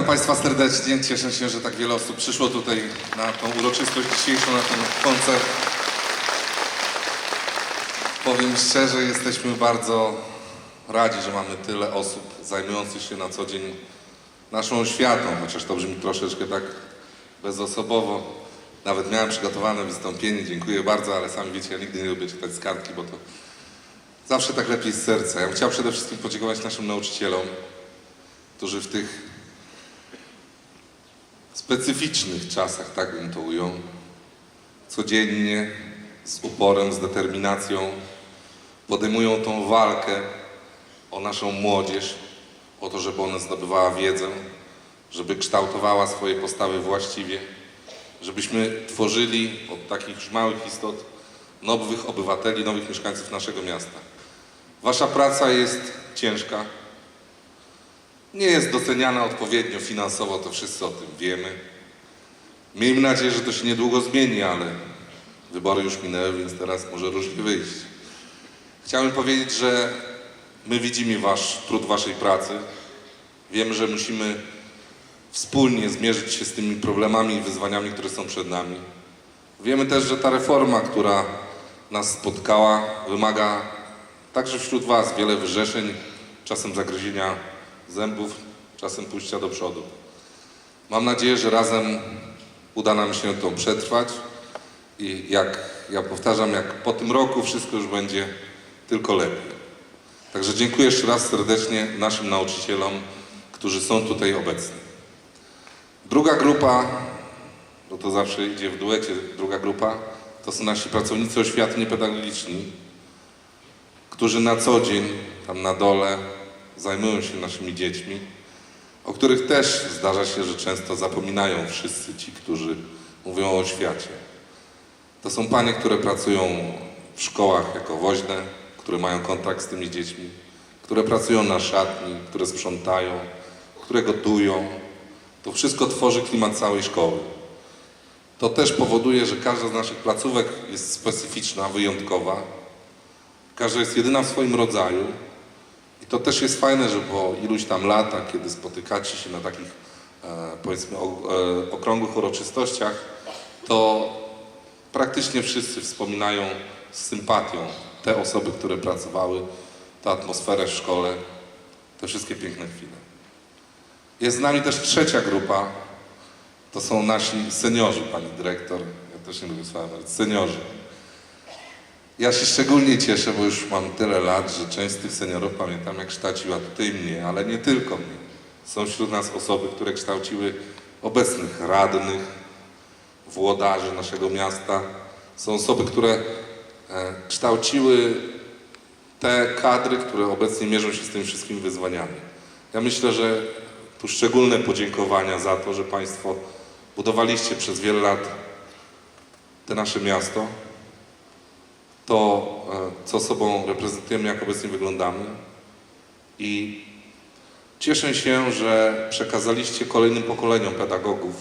Witam Państwa serdecznie. Cieszę się, że tak wiele osób przyszło tutaj na tą uroczystość dzisiejszą, na ten koncert. Powiem szczerze, jesteśmy bardzo radzi, że mamy tyle osób zajmujących się na co dzień naszą oświatą, chociaż to brzmi troszeczkę tak bezosobowo. Nawet miałem przygotowane wystąpienie, dziękuję bardzo, ale sami wiecie, ja nigdy nie lubię czytać z kartki, bo to zawsze tak lepiej z serca. Ja bym chciał przede wszystkim podziękować naszym nauczycielom, którzy w tych specyficznych czasach, tak bym to ujął, codziennie, z uporem, z determinacją podejmują tą walkę o naszą młodzież, o to, żeby ona zdobywała wiedzę, żeby kształtowała swoje postawy właściwie, żebyśmy tworzyli od takich już małych istot nowych obywateli, nowych mieszkańców naszego miasta. Wasza praca jest ciężka, nie jest doceniana odpowiednio finansowo, to wszyscy o tym wiemy. Miejmy nadzieję, że to się niedługo zmieni, ale wybory już minęły, więc teraz może różnie wyjść. Chciałem powiedzieć, że my widzimy wasz trud waszej pracy. Wiemy, że musimy wspólnie zmierzyć się z tymi problemami i wyzwaniami, które są przed nami. Wiemy też, że ta reforma, która nas spotkała, wymaga także wśród was wiele wyrzeczeń, czasem zagryzienia zębów, czasem pójścia do przodu. Mam nadzieję, że razem uda nam się to przetrwać i jak ja powtarzam, jak po tym roku wszystko już będzie tylko lepiej. Także dziękuję jeszcze raz serdecznie naszym nauczycielom, którzy są tutaj obecni. Druga grupa, bo to zawsze idzie w duecie, druga grupa, to są nasi pracownicy oświaty niepedagogiczni, którzy na co dzień tam na dole zajmują się naszymi dziećmi, o których też zdarza się, że często zapominają wszyscy ci, którzy mówią o oświacie. To są panie, które pracują w szkołach jako woźne, które mają kontakt z tymi dziećmi, które pracują na szatni, które sprzątają, które gotują. To wszystko tworzy klimat całej szkoły. To też powoduje, że każda z naszych placówek jest specyficzna, wyjątkowa. Każda jest jedyna w swoim rodzaju. To też jest fajne, że po iluś tam latach, kiedy spotykacie się na takich, e, powiedzmy, e, okrągłych uroczystościach, to praktycznie wszyscy wspominają z sympatią te osoby, które pracowały, tę atmosferę w szkole, te wszystkie piękne chwile. Jest z nami też trzecia grupa, to są nasi seniorzy, pani dyrektor. Ja też nie lubię słowa, seniorzy. Ja się szczególnie cieszę, bo już mam tyle lat, że część z tych seniorów pamiętam, jak kształciła tutaj mnie, ale nie tylko mnie. Są wśród nas osoby, które kształciły obecnych radnych, włodarzy naszego miasta. Są osoby, które e, kształciły te kadry, które obecnie mierzą się z tymi wszystkimi wyzwaniami. Ja myślę, że tu szczególne podziękowania za to, że Państwo budowaliście przez wiele lat te nasze miasto, to, e, co sobą reprezentujemy, jak obecnie wyglądamy. I cieszę się, że przekazaliście kolejnym pokoleniom pedagogów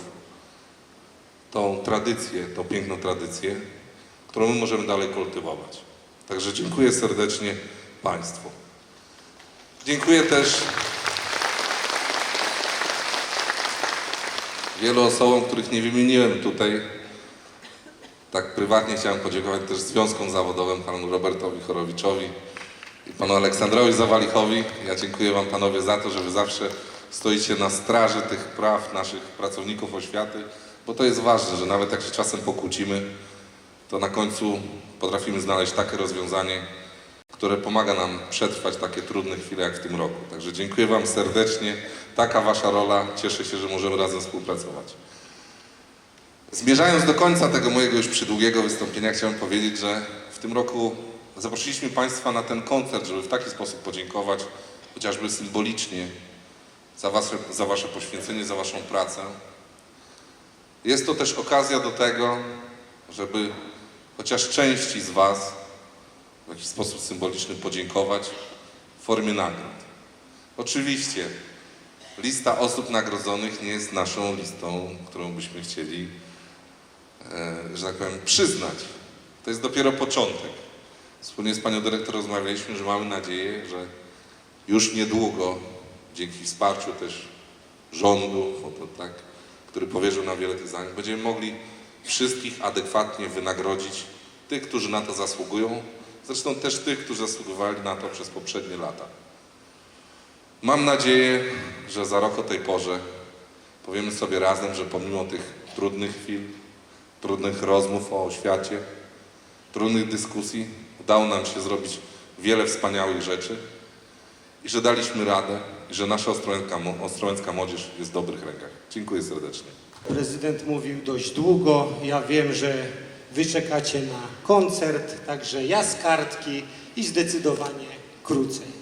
tą tradycję, tą piękną tradycję, którą my możemy dalej kultywować. Także dziękuję serdecznie Państwu. Dziękuję też wielu osobom, których nie wymieniłem tutaj. Tak prywatnie chciałem podziękować też związkom zawodowym, panu Robertowi Chorowiczowi i panu Aleksandrowi Zawalichowi. Ja dziękuję wam panowie za to, że wy zawsze stoicie na straży tych praw naszych pracowników oświaty, bo to jest ważne, że nawet jak się czasem pokłócimy, to na końcu potrafimy znaleźć takie rozwiązanie, które pomaga nam przetrwać takie trudne chwile jak w tym roku. Także dziękuję Wam serdecznie. Taka Wasza rola. Cieszę się, że możemy razem współpracować. Zmierzając do końca tego mojego już przydługiego wystąpienia, chciałem powiedzieć, że w tym roku zaprosiliśmy Państwa na ten koncert, żeby w taki sposób podziękować, chociażby symbolicznie, za wasze, za wasze poświęcenie, za Waszą pracę. Jest to też okazja do tego, żeby chociaż części z Was w jakiś sposób symboliczny podziękować w formie nagród. Oczywiście lista osób nagrodzonych nie jest naszą listą, którą byśmy chcieli, że tak powiem, przyznać. To jest dopiero początek. Wspólnie z panią dyrektor rozmawialiśmy, że mamy nadzieję, że już niedługo, dzięki wsparciu też rządu, to tak, który powierzył nam wiele tych zadań, będziemy mogli wszystkich adekwatnie wynagrodzić, tych, którzy na to zasługują, zresztą też tych, którzy zasługowali na to przez poprzednie lata. Mam nadzieję, że za rok o tej porze powiemy sobie razem, że pomimo tych trudnych chwil, trudnych rozmów o oświacie, trudnych dyskusji, udało nam się zrobić wiele wspaniałych rzeczy i że daliśmy radę i że nasza ostrołęcka, ostrołęcka młodzież jest w dobrych rękach. Dziękuję serdecznie. Prezydent mówił dość długo. Ja wiem, że wy czekacie na koncert, także ja z kartki i zdecydowanie krócej.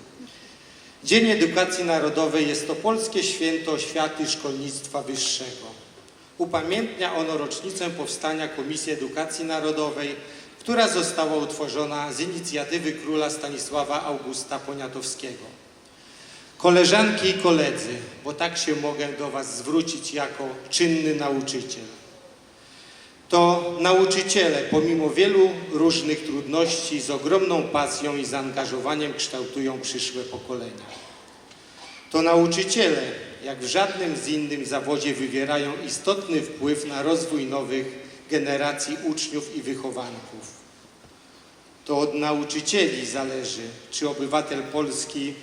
Dzień Edukacji Narodowej jest to polskie święto oświaty szkolnictwa wyższego. Upamiętnia ono rocznicę powstania Komisji Edukacji Narodowej, która została utworzona z inicjatywy króla Stanisława Augusta Poniatowskiego. Koleżanki i koledzy, bo tak się mogę do Was zwrócić jako czynny nauczyciel. To nauczyciele, pomimo wielu różnych trudności, z ogromną pasją i zaangażowaniem kształtują przyszłe pokolenia. To nauczyciele, jak w żadnym z innym zawodzie, wywierają istotny wpływ na rozwój nowych generacji uczniów i wychowanków. To od nauczycieli zależy, czy obywatel Polski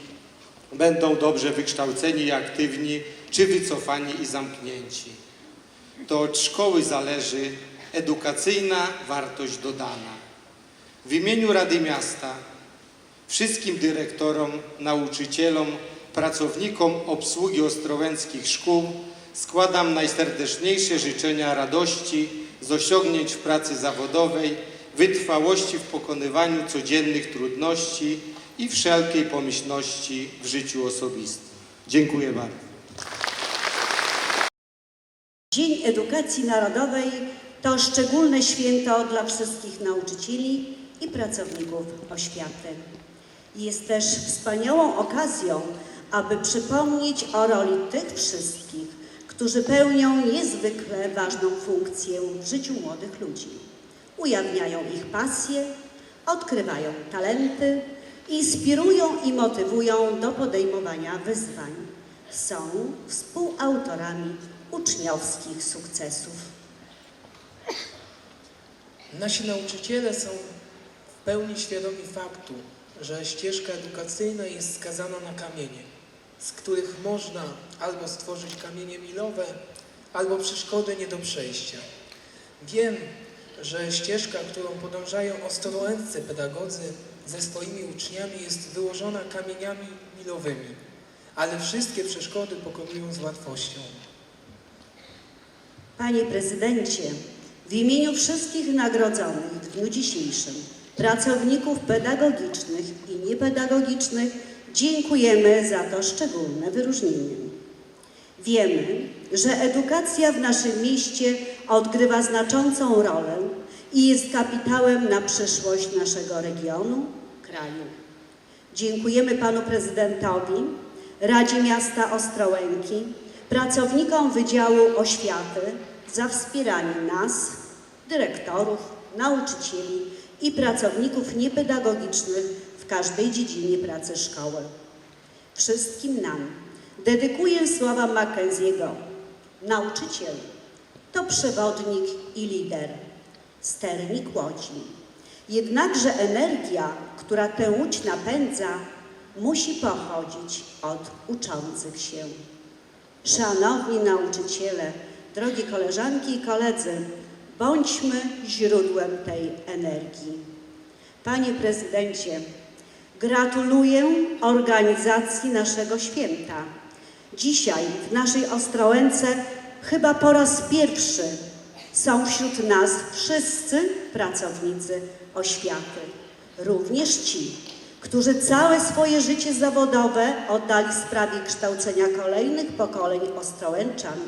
będą dobrze wykształceni i aktywni, czy wycofani i zamknięci. To od szkoły zależy edukacyjna wartość dodana. W imieniu Rady Miasta wszystkim dyrektorom, nauczycielom, pracownikom obsługi ostrołęckich szkół składam najserdeczniejsze życzenia radości z osiągnięć w pracy zawodowej, wytrwałości w pokonywaniu codziennych trudności i wszelkiej pomyślności w życiu osobistym. Dziękuję bardzo. Dzień Edukacji Narodowej to szczególne święto dla wszystkich nauczycieli i pracowników oświaty. Jest też wspaniałą okazją, aby przypomnieć o roli tych wszystkich, którzy pełnią niezwykle ważną funkcję w życiu młodych ludzi. Ujawniają ich pasje, odkrywają talenty, inspirują i motywują do podejmowania wyzwań. Są współautorami uczniowskich sukcesów. Nasi nauczyciele są w pełni świadomi faktu, że ścieżka edukacyjna jest skazana na kamienie, z których można albo stworzyć kamienie milowe, albo przeszkody nie do przejścia. Wiem, że ścieżka, którą podążają ostrołęccy pedagodzy ze swoimi uczniami jest wyłożona kamieniami milowymi, ale wszystkie przeszkody pokonują z łatwością. Panie Prezydencie, w imieniu wszystkich nagrodzonych w dniu dzisiejszym, pracowników pedagogicznych i niepedagogicznych, dziękujemy za to szczególne wyróżnienie. Wiemy, że edukacja w naszym mieście odgrywa znaczącą rolę i jest kapitałem na przyszłość naszego regionu, kraju. Dziękujemy Panu Prezydentowi, Radzie Miasta Ostrołęki, pracownikom Wydziału Oświaty za wspieranie nas, dyrektorów, nauczycieli i pracowników niepedagogicznych w każdej dziedzinie pracy szkoły. Wszystkim nam dedykuję słowa Mackenzie'ego. Nauczyciel to przewodnik i lider, sternik łodzi. Jednakże energia, która tę łódź napędza, musi pochodzić od uczących się. Szanowni nauczyciele, drogie koleżanki i koledzy, bądźmy źródłem tej energii. Panie prezydencie, gratuluję organizacji naszego święta. Dzisiaj w naszej Ostrołęce chyba po raz pierwszy są wśród nas wszyscy pracownicy oświaty, również ci, którzy całe swoje życie zawodowe oddali sprawie kształcenia kolejnych pokoleń Ostrołęczan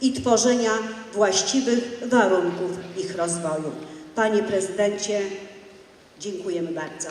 i tworzenia właściwych warunków ich rozwoju. Panie Prezydencie, dziękujemy bardzo.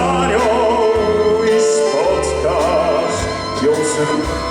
anioł i spotkach ją.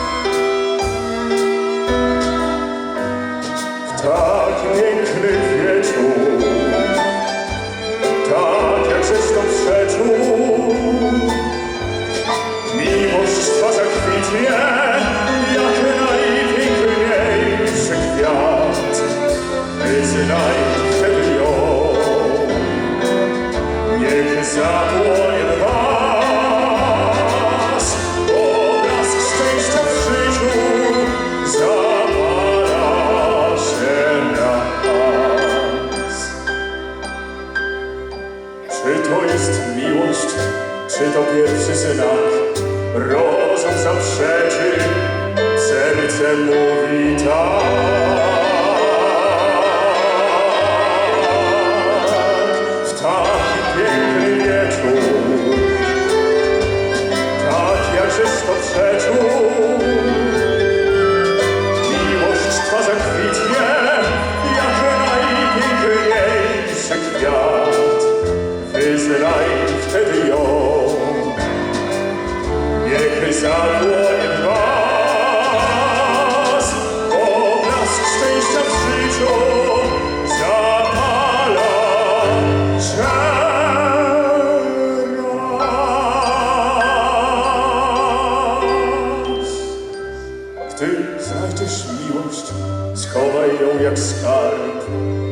Сховай його, як скарб,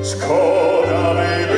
скоро ми